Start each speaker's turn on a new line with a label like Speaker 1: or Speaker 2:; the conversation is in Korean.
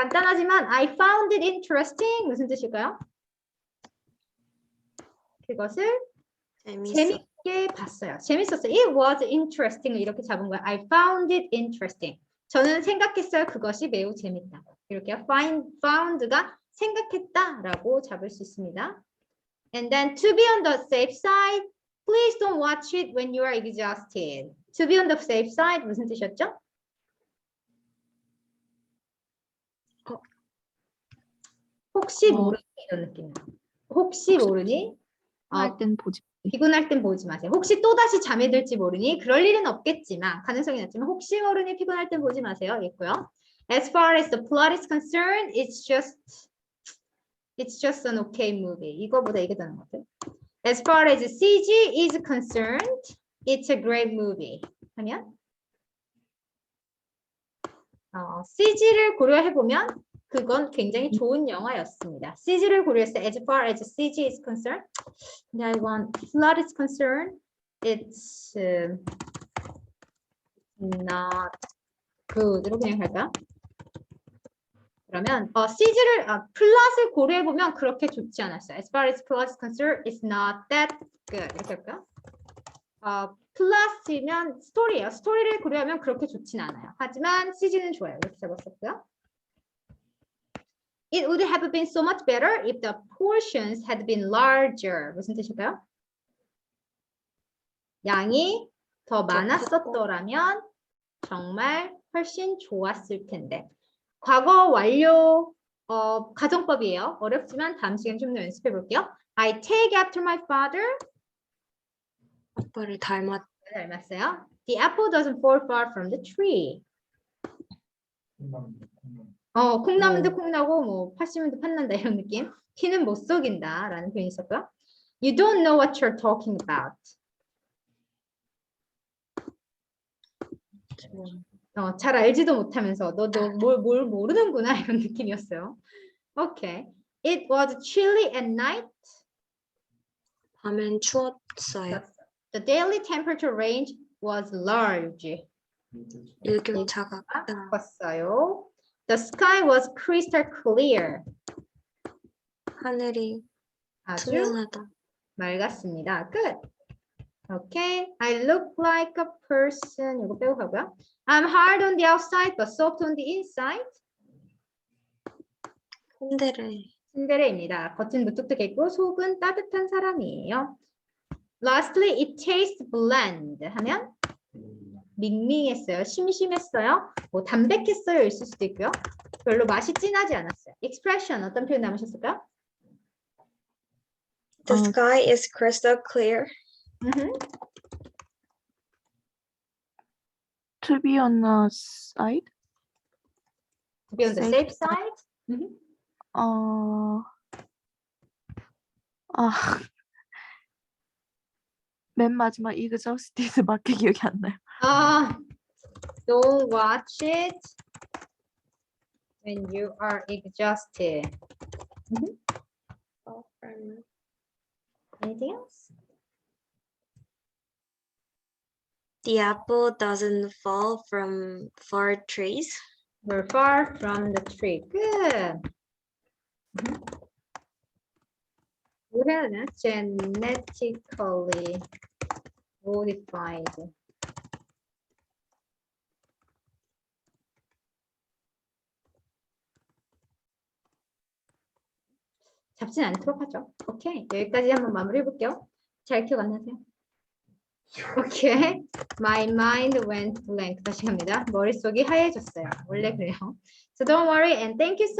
Speaker 1: 간단하지만 I found it interesting 무슨 뜻일까요? 그것을
Speaker 2: 재밌어.
Speaker 1: 재밌게 봤어요. 재밌었어요. It was interesting 이렇게 잡은 거예요. I found it interesting. 저는 생각했어요. 그것이 매우 재밌다. 이렇게 find, found가 생각했다라고 잡을 수 있습니다. And then to be on the safe side, please don't watch it when you are exhausted. To be on the safe side 무슨 뜻이었죠?
Speaker 2: 어.
Speaker 1: 혹시
Speaker 3: 어.
Speaker 1: 모르니 이런 느낌이에요. 혹시 모르니 어,
Speaker 3: 할땐 보지.
Speaker 1: 피곤할 땐 보지 마세요. 혹시 또 다시 잠에 들지 모르니 그럴 일은 없겠지만 가능성이 낮지만 혹시 모르니 피곤할 땐 보지 마세요. 있고요. As far as the plot is concerned, it's just it's just an okay movie. 이거보다 이게 더 나은 것 같아요. As far as CG is concerned, it's a great movie. 하면 어, CG를 고려해 보면 그건 굉장히 좋은 영화였습니다. CG를 때 as far as CG is concerned, that one plot is concerned, it's uh, not good로 그냥 갈까? 그러면 어, CG를 아, 플롯을 고려해 보면 그렇게 좋지 않았어요. As far as plot is concerned, it's not that good. 이렇게 할까? 어, 플러스면 스토리예요. 스토리를 고려하면 그렇게 좋진 않아요. 하지만 CG는 좋아요. 이렇게 잡았었고요. It would have been so much better if the portions had been larger. 무슨 뜻일까요? 양이 더 많았었더라면 정말 훨씬 좋았을 텐데. 과거 완료 어, 가정법이에요. 어렵지만 다음 시간 좀더 연습해 볼게요. I take after my father.
Speaker 2: 아빠를 닮았.
Speaker 1: 닮았어요. The apple doesn't fall far from the tree. 어, 콩나물도 콩나고 뭐 팥심은도 팥난다 이런 느낌. 키는 못 속인다라는 표현이 있었고요. You don't know what you're talking about. 어, 잘 알지도 못하면서 너도 뭘, 뭘 모르는구나 이런 느낌이었어요. Okay. It was chilly at night.
Speaker 2: 밤엔 추웠어요.
Speaker 1: The daily temperature range was large.
Speaker 2: 일교차가
Speaker 1: 아,
Speaker 2: 크다.
Speaker 1: 봤어요. The sky was crystal clear.
Speaker 2: 하늘이
Speaker 1: 아주
Speaker 2: 투명하다.
Speaker 1: 맑았습니다. 끝. Okay. I look like a person. 이거 빼고 가고요. I'm hard on the outside but soft on the inside.
Speaker 2: 흔들을
Speaker 1: 신데레입니다. 겉은 무뚝뚝했고 속은 따뜻한 사람이에요. Lastly, it tastes bland 하면 밍밍했어요. 심심했어요. 뭐 담백했어요. 있을 수도 있고요. 별로 맛이 진하지 않았어요. expression 어떤 표현 남으셨을까요?
Speaker 2: The
Speaker 3: 어.
Speaker 2: sky is crystal clear.
Speaker 1: 음흠.
Speaker 3: To be on the side.
Speaker 1: To be on the
Speaker 3: Safe
Speaker 1: safe side. 음흠.
Speaker 3: 어. 아. 맨 마지막 exhausted밖에 기억이 안 나요.
Speaker 1: 아, don't watch it when you are exhausted. Anything else?
Speaker 2: The apple doesn't fall from far trees.
Speaker 1: We're far from the tree. Good. Mhm. 우리는 genetically modified. 잡진 않도록 하죠. 오케이. 여기까지 한번 마무리해 볼게요. 잘 기억 안 나세요? 오케이. My mind went blank. 다시 갑니다. 머릿속이 하얘졌어요. 원래 그래요. So don't worry and thank you so